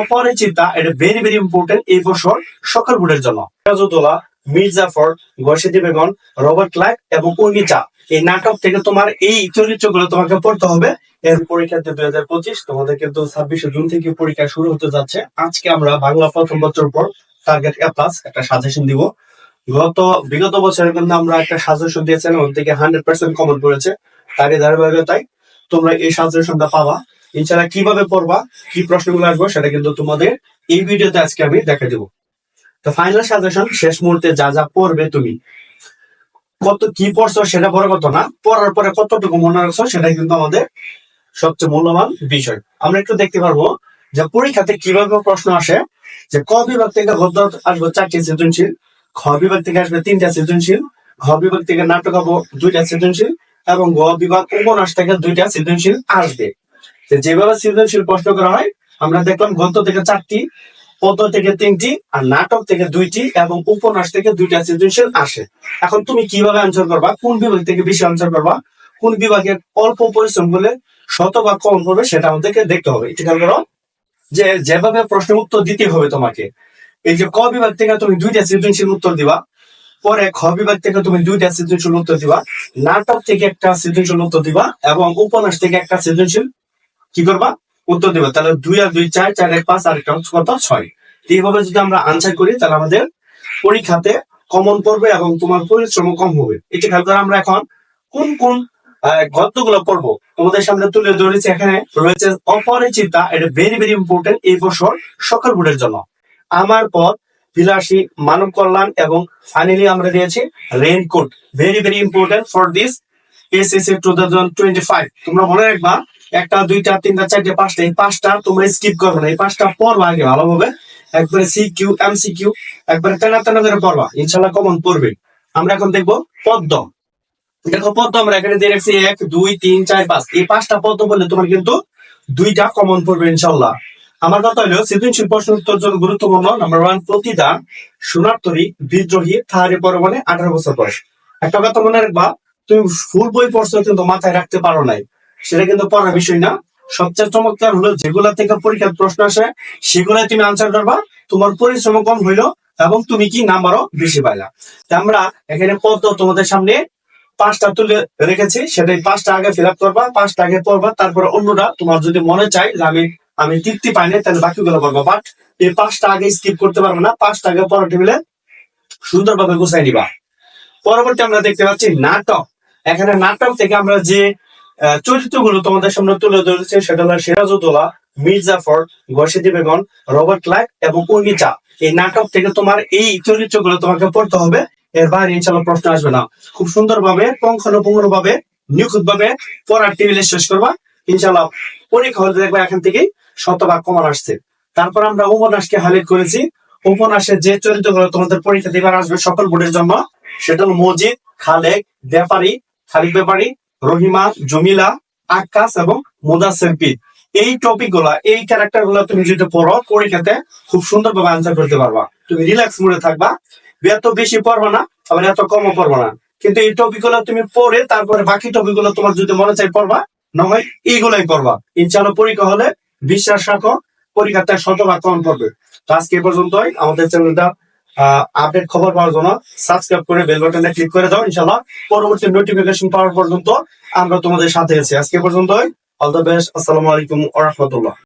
অপরিচিতা এটা very very important এই বছর সকল বোর্ডের জন্য। রাজউদ্দৌলা মির্জাফর গর্ষিদি বেগম, রবার্ট ক্লার্ক এবং উর্মিচা এই নাটক থেকে তোমার এই চরিত্রগুলো তোমাকে পড়তে হবে। এর পরীক্ষা দুই হাজার পঁচিশ, তোমাদের কিন্তু ছাব্বিশে জুন থেকে পরীক্ষা শুরু হতে যাচ্ছে। আজকে আমরা বাংলা প্রথম বছর পর টার্গেট এ প্লাস একটা সাজেশন দিব। গত, বিগত বছরে কিন্তু আমরা একটা সাজেশন দিয়েছিলাম ওর থেকে হান্ড্রেড পার্সেন্ট কমন করেছে। তারই ধারাবাহিকতায় তোমরা এই সাজেশনটা পাবা। এছাড়া কীভাবে পড়বা, কি প্রশ্নগুলো আসব সেটা কিন্তু তোমাদের এই ভিডিওতে আজকে আমি দেখা দেবো। তো ফাইনাল সাজেশন শেষ মুহূর্তে যা যা পড়বে তুমি। কত কি পড়ছো সেটা বড় কথা না, পড়ার পরে কতটুকু মনে রাখছো সেটাই কিন্তু আমাদের সবচেয়ে মূল্যবান বিষয়। আমরা একটু দেখতে পারব যে পরীক্ষাতে কীভাবে প্রশ্ন আসে, যে ক বিভাগ থেকে গদ্য আসবে চারটি সৃজনশীল, খ বিভাগ থেকে আসবে তিনটা সৃজনশীল, ঘ বিভাগ থেকে নাটক হব দুইটা সৃজনশীল এবং গ বিভাগ উপন্যাস থেকে দুইটা সৃজনশীল আসবে। যেভাবে সৃজনশীল প্রশ্ন করা হয়, আমরা দেখলাম গদ্য থেকে চারটি, পদ্য থেকে তিনটি, আর নাটক থেকে দুইটি, এবং উপন্যাস থেকে দুইটা সৃজনশীল আসে। এখন তুমি কীভাবে আনসার করবা? কোন বিভাগ থেকে বেশি আনসার করবা? কোন বিভাগে অল্প পরিশ্রম করলে শতভাগ কম করবে সেটা আমাদেরকে দেখতে হবে। এটা খেয়াল করো। যে যেভাবে প্রশ্ন উত্তর দিতে হবে তোমাকে, এই যে ক বিভাগ থেকে তুমি দুইটা সৃজনশীল উত্তর দিবা, পরে খ বিভাগ থেকে তুমি দুইটা সৃজনশীল উত্তর দিবা, নাটক থেকে একটা সৃজনশীল উত্তর দিবা, এবং উপন্যাস থেকে একটা সৃজনশীল কি করবা? উত্তর দিবা। তাহলে দুই আর দুই চার চার এক পাঁচ, আর একটা হচ্ছে কত? ছয়। এইভাবে যদি আমরা আনসার করি, তাহলে আমাদের পরীক্ষাতে কমন পড়বে এবং তোমার পরিশ্রম কম হবে। এটা খেয়াল করে, আমরা এখন কোন কোন গদ্যগুলো পড়ব? তোমাদের সামনে তুলে ধরেছি এখানে রয়েছে অপরিচিতা, এটা ভেরি ভেরি ইম্পর্টেন্ট এই বছর সকল বোর্ডের জন্য। আমার পথ বিলাসী, মানব কল্যাণ এবং ফাইনালি আমরা দিয়েছি raincoat very very important for this SSC two thousand twenty five তোমরা মনে রাখবা একটা, দুইটা, তিনটা, চারটে, পাঁচটা, এই পাঁচটা তোমরা স্কিপ করবে না। এই পাঁচটা পড়বা আগে ভালোভাবে। একবারে C Q M C Q একবারে তেনা তেনা করে পড়বা। ইনশাল্লাহ কমন পড়বে। আমরা এখন দেখব পদ্ম। দেখো পদ্ম আমরা এখানে দিয়ে রাখছি এক, দুই, তিন, চার, পাঁচ। এই পাঁচটা পদ্ম বললে তোমার কিন্তু দুইটা কমন পড়বে ইনশাল্লাহ আমার কথা হলো, সৃজনশীল প্রশ্ন উত্তর জন্য গুরুত্বপূর্ণ। নাম্বার ওয়ান প্রতিদান সোনারতরী বিদ্রোহী তাহারি পরমানে আঠারো বছর বয়স। একটা কথা মনে রাখবা, তুমি ফুল বই পড়ছো কিন্তু মাথায় রাখতে পারো নাই। সেটা কিন্তু পড়ার বিষয় না। সবচেয়ে চমৎকার হলো যেগুলা থেকে পরীক্ষার প্রশ্ন আসে, সেগুলাই তুমি আনসার করবা, তোমার পরিশ্রম কম হইল এবং তুমি কি নাম্বারও বেশি পাইলা। আমরা এখানে পদ্ম তোমাদের সামনে পাঁচটা তুলে রেখেছি, সেটাই পাঁচটা আগে ফিল আপ করবা, পাঁচটা আগে পড়বা, তারপরে অন্যটা তোমার যদি মনে চাই আমি আমি তৃপ্তি পাই না তাহলে বাকিগুলো পড়বা। বাট এই পাঁচটা আগে স্কিপ করতে পারবে না, পাঁচটা আগে পড়া টেবিলে সুন্দরভাবে গুছাই নিবা। পরবর্তী আমরা দেখতে পাচ্ছি নাটক। এখানে নাটক থেকে আমরা যে চরিত্রগুলো তোমাদের সামনে তুলে ধরেছে সেটা হলো সিরাজউদ্দৌলা মির্জাফর গর্ষিদি বেগম, রবার্ট ক্লার্ক এবং উর্মিচা এই নাটক থেকে তোমার এই চরিত্রগুলো তোমাকে পড়তে হবে। এর বাইরে ইনশাল্লাহ প্রশ্ন আসবে না। খুব সুন্দরভাবে পঙ্খানুপুঙ্খানু ভাবে নিখুঁত ভাবে পড়ার টেবিলে শেষ করবা। ইনশাল্লাহ পরীক্ষা হলে দেখবা এখান থেকেই শতভাগ কমান আসছে। তারপর আমরা উপন্যাসকে হাইলাইট করেছি। উপন্যাসের যে চরিত্রগুলো তোমাদের পরীক্ষা দিবার আসবে সকল বোর্ডের জন্য, সেটা হলো মজিদ, খালেক, ব্যাপারী খালিক ব্যাপারী রহিমা জমিলা, আকাশ এবং মুদাসের পিত এই টপিকগুলা, এই ক্যারেক্টারগুলা তুমি যদি পড়ো পরীক্ষাতে খুব সুন্দরভাবে আনসার করতে পারবা। তুমি রিল্যাক্স মুডে থাকবা। এত বেশি পড়বা না, আবার এত কমও পড়বা না। কিন্তু এই টপিকগুলো তুমি পড়ে, তারপরে বাকি টপিকগুলো তোমার যদি মনে চাই পড়বা না হয় এইগুলাই পড়বা। ইনশাল্লাহ পরীক্ষা হলে বিশ্বাস রাখো, পরীক্ষাতে শতভাগ কম পড়বে। তো আজকে পর্যন্তই। আমাদের চ্যানেলটা আপডেট খবর পাওয়ার জন্য সাবস্ক্রাইব করে বেল বাটনে ক্লিক করে দাও ইনশাল্লাহ পরবর্তী নোটিফিকেশন পাওয়ার পর্যন্ত আমরা তোমাদের সাথে আছি। আজকে পর্যন্ত অল দ্য বেস্ট আসসালামু আলাইকুম রাহমাতুল্লাহ।